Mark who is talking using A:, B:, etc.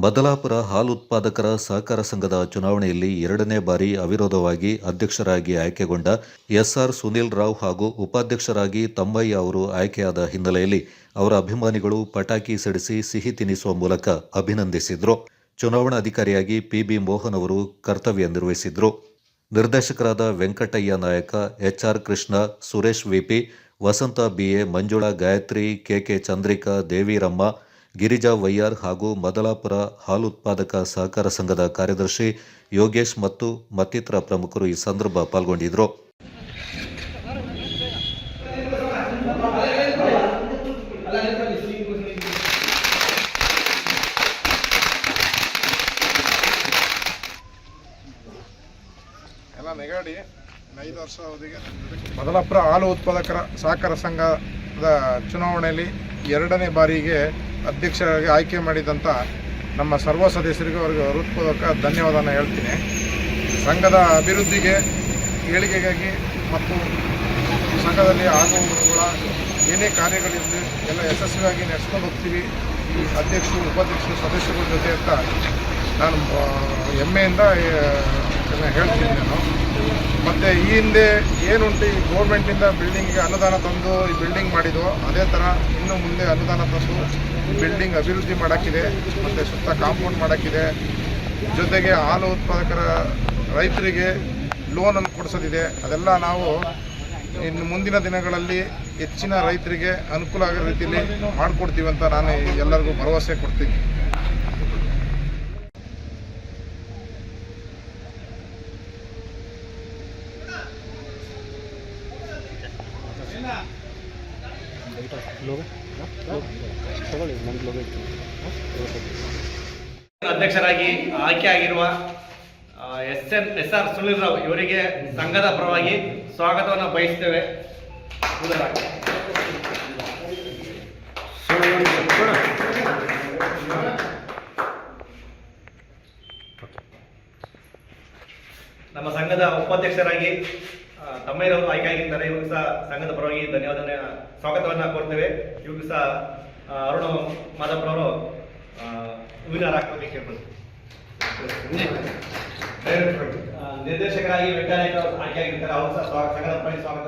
A: ಬದಲಾಪುರ ಹಾಲು ಉತ್ಪಾದಕರ ಸಹಕಾರ ಸಂಘದ ಚುನಾವಣೆಯಲ್ಲಿ ಎರಡನೇ ಬಾರಿ ಅವಿರೋಧವಾಗಿ ಅಧ್ಯಕ್ಷರಾಗಿ ಆಯ್ಕೆಗೊಂಡ ಎಸ್ಆರ್ ಸುನೀಲ್ ರಾವ್ ಹಾಗೂ ಉಪಾಧ್ಯಕ್ಷರಾಗಿ ತಮ್ಮಯ್ಯ ಅವರು ಆಯ್ಕೆಯಾದ ಹಿನ್ನೆಲೆಯಲ್ಲಿ ಅವರ ಅಭಿಮಾನಿಗಳು ಪಟಾಕಿ ಸಿಡಿಸಿ ಸಿಹಿ ತಿನ್ನಿಸುವ ಮೂಲಕ ಅಭಿನಂದಿಸಿದ್ರು. ಚುನಾವಣಾಧಿಕಾರಿಯಾಗಿ ಪಿಬಿ ಮೋಹನ್ ಅವರು ಕರ್ತವ್ಯ ನಿರ್ವಹಿಸಿದ್ರು. ನಿರ್ದೇಶಕರಾದ Venkataiah Nayaka, HR Krishna, Suresh VP, Vasantha BA Manjula Gayathri KK Chandrika, Deviramma Girija YR ಹಾಗೂ ಮದಲಾಪುರ ಹಾಲು ಉತ್ಪಾದಕ ಸಹಕಾರ ಸಂಘದ ಕಾರ್ಯದರ್ಶಿ ಯೋಗೇಶ್ ಮತ್ತು ಮತ್ತಿತರ ಪ್ರಮುಖರು ಈ ಸಂದರ್ಭ ಪಾಲ್ಗೊಂಡಿದ್ದರು.
B: ನೆಗಾಡಿ ಐದು ವರ್ಷ ಅವಧಿಗೆ ಮದಲಾಪುರ ಹಾಲು ಉತ್ಪಾದಕರ ಸಹಕಾರ ಸಂಘದ ಚುನಾವಣೆಯಲ್ಲಿ ಎರಡನೇ ಬಾರಿಗೆ ಅಧ್ಯಕ್ಷರಾಗಿ ಆಯ್ಕೆ ಮಾಡಿದಂಥ ನಮ್ಮ ಸರ್ವ ಸದಸ್ಯರಿಗೂ ಅವರಿಗೆ ಹೃತ್ಪೂರ್ವಕ ಧನ್ಯವಾದನ ಹೇಳ್ತೀನಿ. ಸಂಘದ ಅಭಿವೃದ್ಧಿಗೆ, ಏಳಿಗೆಗಾಗಿ ಮತ್ತು ಸಂಘದಲ್ಲಿ ಆಗುವವರುಗಳ ಏನೇ ಕಾರ್ಯಗಳಿರಲಿ ಎಲ್ಲ ಯಶಸ್ವಿಯಾಗಿ ನಡೆಸ್ಕೊಂಡು ಹೋಗ್ತೀವಿ. ಈ ಅಧ್ಯಕ್ಷರು, ಉಪಾಧ್ಯಕ್ಷರು, ಸದಸ್ಯರ ಜೊತೆ ಅಂತ ನಾನು ಹೆಮ್ಮೆಯಿಂದ ಹೇಳ್ತೀನಿ ನಾನು. ಮತ್ತು ಈ ಹಿಂದೆ ಏನುಂಟು ಈ ಗೌರ್ಮೆಂಟಿಂದ ಬಿಲ್ಡಿಂಗ್ಗೆ ಅನುದಾನ ತಂದು ಈ ಬಿಲ್ಡಿಂಗ್ ಮಾಡಿದ್ವು, ಅದೇ ಥರ ಇನ್ನು ಮುಂದೆ ಅನುದಾನ ತಂದು ಬಿಲ್ಡಿಂಗ್ ಅಭಿವೃದ್ಧಿ ಮಾಡೋಕ್ಕಿದೆ, ಮತ್ತು ಸುತ್ತ ಕಾಂಪೌಂಡ್ ಮಾಡೋಕ್ಕಿದೆ. ಜೊತೆಗೆ ಹಾಲು ಉತ್ಪಾದಕರ ರೈತರಿಗೆ ಲೋನನ್ನು ಕೊಡಿಸೋದಿದೆ. ಅದೆಲ್ಲ ನಾವು ಇನ್ನು ಮುಂದಿನ ದಿನಗಳಲ್ಲಿ ಹೆಚ್ಚಿನ ರೈತರಿಗೆ ಅನುಕೂಲ ಆಗೋ ರೀತಿಯಲ್ಲಿ ಮಾಡಿಕೊಡ್ತೀವಿ ಅಂತ ನಾನು ಎಲ್ಲರಿಗೂ ಭರವಸೆ ಕೊಡ್ತೀನಿ.
C: ಅಧ್ಯಕ್ಷರಾಗಿ ಆಯ್ಕೆಯಾಗಿರುವ S N S R Sunil Rao ಇವರಿಗೆ ಸಂಘದ ಪರವಾಗಿ ಸ್ವಾಗತವನ್ನು ಬಯಸ್ತೇವೆ. ನಮ್ಮ ಸಂಘದ ಉಪಾಧ್ಯಕ್ಷರಾಗಿ ತಮ್ಮಯ್ಯನವರು ಆಯ್ಕೆಯಾಗಿದ್ದಾರೆ ಇವರು ಸಹ ಸಂಘದ ಪರವಾಗಿ ಧನ್ಯವಾದ ಸ್ವಾಗತವನ್ನ ಕೋರ್ತೇವೆ. ಇವರು ಸಹ ಅರುಣ ಮಾಧವರವರು ವಿನರ್ ಹಾಕೋದಕ್ಕೆ ನಿರ್ದೇಶಕರಾಗಿ ವೆಂಕಟನಾಯ್ಕ ಅವರು ಆಯ್ಕೆಯಾಗಿರ್ತಾರೆ. ಅವರು ಸಹ ಸಂಘದ ಪರವಾಗಿ ಸ್ವಾಗತ